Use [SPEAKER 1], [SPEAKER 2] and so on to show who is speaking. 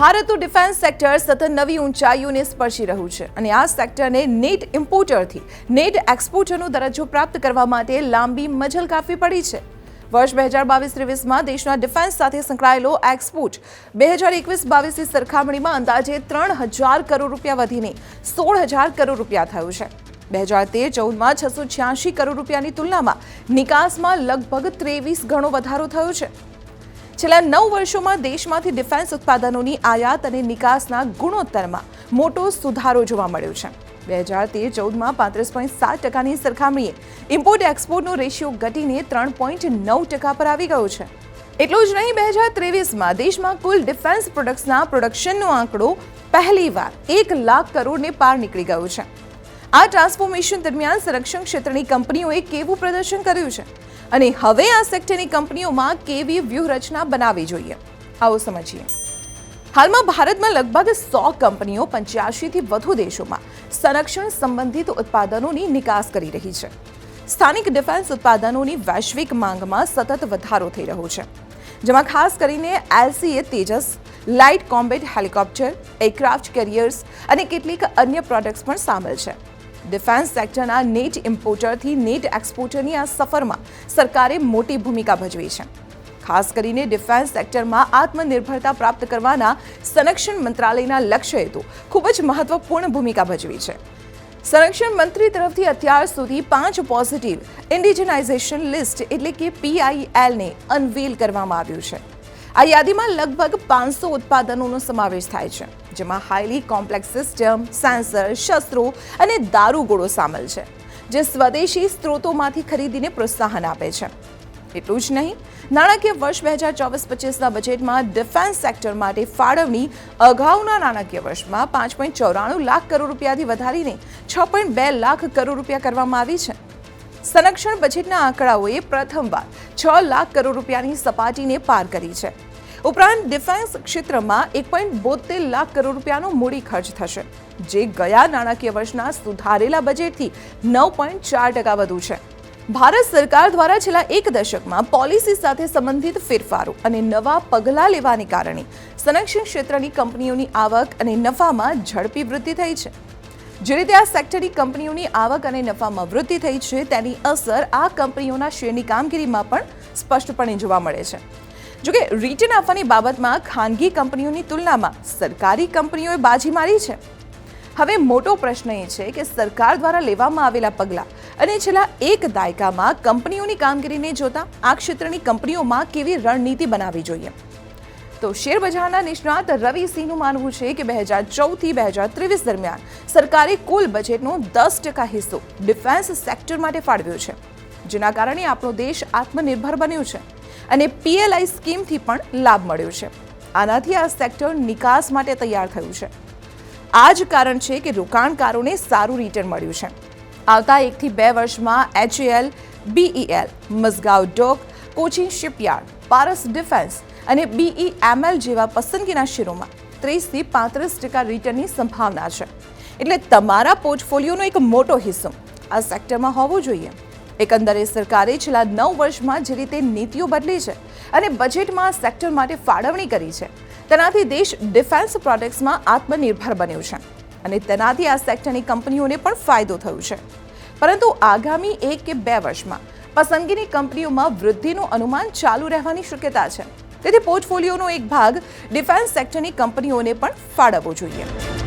[SPEAKER 1] ભારતનું defence sector સતત નવી ઊંચાઈઓને સ્પર્શી રહ્યું છે અને આ સેક્ટરને નેટ ઇમ્પોર્ટરથી, નેટ એક્સપોર્ટરનો દરજ્જો પ્રાપ્ત કરવા માટે લાંબી મજલ કાપવી પડી છે. વર્ષ બે હજાર બાવીસ ત્રેવીસમાં દેશના ડિફેન્સ સાથે સંકળાયેલો એક્સપોર્ટ બે હજાર એકવીસ બાવીસની સરખામણીમાં અંદાજે ત્રણ હજાર કરોડ રૂપિયા વધીને સોળ હજાર કરોડ રૂપિયા થયું છે. બે હજાર તેર ચૌદમાં છસો છ્યાસી કરોડ રૂપિયાની તુલનામાં નિકાસમાં લગભગ ત્રેવીસ ગણો વધારો થયો છે. છેલ્લા નવ વર્ષોમાં દેશમાંથી ડિફેન્સ ઉત્પાદનોની આયાત અને નિકાસના ગુણોત્તરમાં મોટો સુધારો જોવા મળ્યો છે. બે હજાર તેર ચૌદમાં પાંત્રીસ પોઈન્ટ સાત ટકાની સરખામણીએ ઇમ્પોર્ટ એક્સપોર્ટનો રેશિયો ઘટીને ત્રણ પોઈન્ટ નવ ટકા પર આવી ગયો છે. એટલું જ નહીં, બે હજાર ત્રેવીસમાં દેશમાં કુલ ડિફેન્સ પ્રોડક્ટ્સના પ્રોડક્શનનો આંકડો પહેલીવાર એક લાખ કરોડને પાર નીકળી ગયો છે. આ ટ્રાન્સફોર્મેશન દરમિયાન સંરક્ષણ ક્ષેત્રની કંપનીઓએ કેવું પ્રદર્શન કર્યું છે? અને હવે આ સેક્ટરની કંપનીઓમાં કેવી વ્યૂહરચના બનાવવી જોઈએ? આવો સમજીએ. હાલમાં ભારતમાં લગભગ સો કંપનીઓ પંચ્યાસીથી વધુ દેશોમાં સંરક્ષણ સંબંધિત ઉત્પાદનોની નિકાસ કરી રહી છે. સ્થાનિક ડિફેન્સ ઉત્પાદનોની વૈશ્વિક માંગમાં સતત વધારો થઈ રહ્યો છે. જેમાં ખાસ કરીને LCA Tejas, light combat helicopter, aircraft carriers અને કેટલીક અન્ય પ્રોડક્ટ્સ પણ સામેલ છે. ડિફેન્સ સેક્ટરના નેટ ઇમ્પોર્ટરથી નેટ એક્સપોર્ટરની આ સફરમાં સરકારે મોટી ભૂમિકા ભજવી છે. ખાસ કરીને ડિફેન્સ સેક્ટરમાં આત્મનિર્ભરતા પ્રાપ્ત કરવાના સંરક્ષણ મંત્રાલયના લક્ષ્ય હેતુ ખૂબ જ મહત્વપૂર્ણ ભૂમિકા ભજવી છે. સંરક્ષણ મંત્રી તરફથી અત્યાર સુધી પાંચ પોઝિટિવ ઇન્ડિજનાઇઝેશન લિસ્ટ એટલે કે પીઆઈએલને અનવીલ કરવામાં આવ્યું છે. આ યાદીમાં લગભગ પાંચસો ઉત્પાદનોનો સમાવેશ થાય છે, જેમાં હાઈલી કોમ્પ્લેક્સ સિસ્ટમ સેન્સર શસ્ત્રો અને દારૂગોળો સામેલ છે, જે સ્વદેશી સ્ત્રોતોમાંથી ખરીદીને પ્રોત્સાહન આપે છે. એટલું જ નહીં, નાણાકીય વર્ષ બે હજાર ચોવીસ પચીસના બજેટમાં ડિફેન્સ સેક્ટર માટે ફાળવણી અગાઉના નાણાકીય વર્ષમાં પાંચ પોઈન્ટ ચોરાણું લાખ કરોડ રૂપિયાથી વધારીને છ પોઈન્ટ બે લાખ કરોડ રૂપિયા કરવામાં આવી છે. સંરક્ષણ બજેટના આંકડાઓએ પ્રથમવાર છ લાખ કરોડ રૂપિયાની સપાટીને પાર કરી છે. ઉપરાંત ડિફેન્સ ક્ષેત્રમાં એક પોઈન્ટ બોતેર લાખ કરોડ રૂપિયાનો મૂડી ખર્ચ થશે, જે ગયા નાણાકીય વર્ષના સુધારેલા બજેટથી નવ પોઈન્ટ ચાર ટકા વધુ છે. ભારત સરકાર દ્વારા છેલ્લા એક દશકમાં પોલિસી સાથે સંબંધિત ફેરફારો અને નવા પગલાં લેવાને કારણે સંરક્ષણ ક્ષેત્રની કંપનીઓની આવક અને નફામાં ઝડપી વૃદ્ધિ થઈ છે. જે રીતે આ સેક્ટરની કંપનીઓની આવક અને નફામાં વૃદ્ધિ થઈ છે, તેની અસર આ કંપનીઓના શેરની કામગીરીમાં પણ સ્પષ્ટપણે જોવા મળે છે. જોકે રિટર્ન આપવાની બાબતમાં ખાનગી કંપનીઓની તુલનામાં સરકારી કંપનીઓએ બાજી મારી છે. હવે મોટો પ્રશ્ન એ છે કે સરકાર દ્વારા લેવામાં આવેલા પગલાં અને છેલ્લા એક દાયકામાં કંપનીઓની કામગીરીને જોતા આ ક્ષેત્રની કંપનીઓમાં કેવી રણનીતિ બનાવવી જોઈએ? તો શેરબજારના નિષ્ણાત રવિ સિંહનું માનવું છે કે બે હજાર ચૌદથી બે હજાર ત્રેવીસ દરમિયાન સરકારે કુલ બજેટનો દસ ટકા હિસ્સો ડિફેન્સ સેક્ટર માટે ફાળવ્યો છે, જેના કારણે આપણો દેશ આત્મનિર્ભર બન્યો છે. અને પીએલઆઈ સ્કીમથી પણ લાભ મળ્યો છે. આનાથી આ સેક્ટર નિકાસ માટે તૈયાર થયું છે. આ જ કારણ છે કે રોકાણકારોને સારું રિટર્ન મળ્યું છે. આવતા એકથી બે વર્ષમાં HL BEL Mazagaon dock Cochin shipyard, Paras defence અને બીઈએમએલ જેવા પસંદગીના શેરોમાં ત્રીસથી પાંત્રીસ ટકા રિટર્નની સંભાવના છે. એટલે તમારા પોર્ટફોલિયોનો એક મોટો હિસ્સો આ સેક્ટરમાં હોવો જોઈએ. એકંદરે સરકારે છેલ્લા નવ વર્ષમાં જે રીતે નીતિઓ બદલી છે અને બજેટમાં સેક્ટર માટે ફાળવણી કરી છે, તેનાથી દેશ ડિફેન્સ પ્રોડક્ટ્સમાં આત્મનિર્ભર બન્યું છે અને તેનાથી આ સેક્ટરની કંપનીઓને પણ ફાયદો થયો છે. પરંતુ આગામી એક કે બે વર્ષમાં પસંદગીની કંપનીઓમાં વૃદ્ધિનું અનુમાન ચાલુ રહેવાની શક્યતા છે. તેથી પોર્ટફોલિયોનો એક ભાગ ડિફેન્સ સેક્ટરની કંપનીઓને પણ ફાળવવો જોઈએ.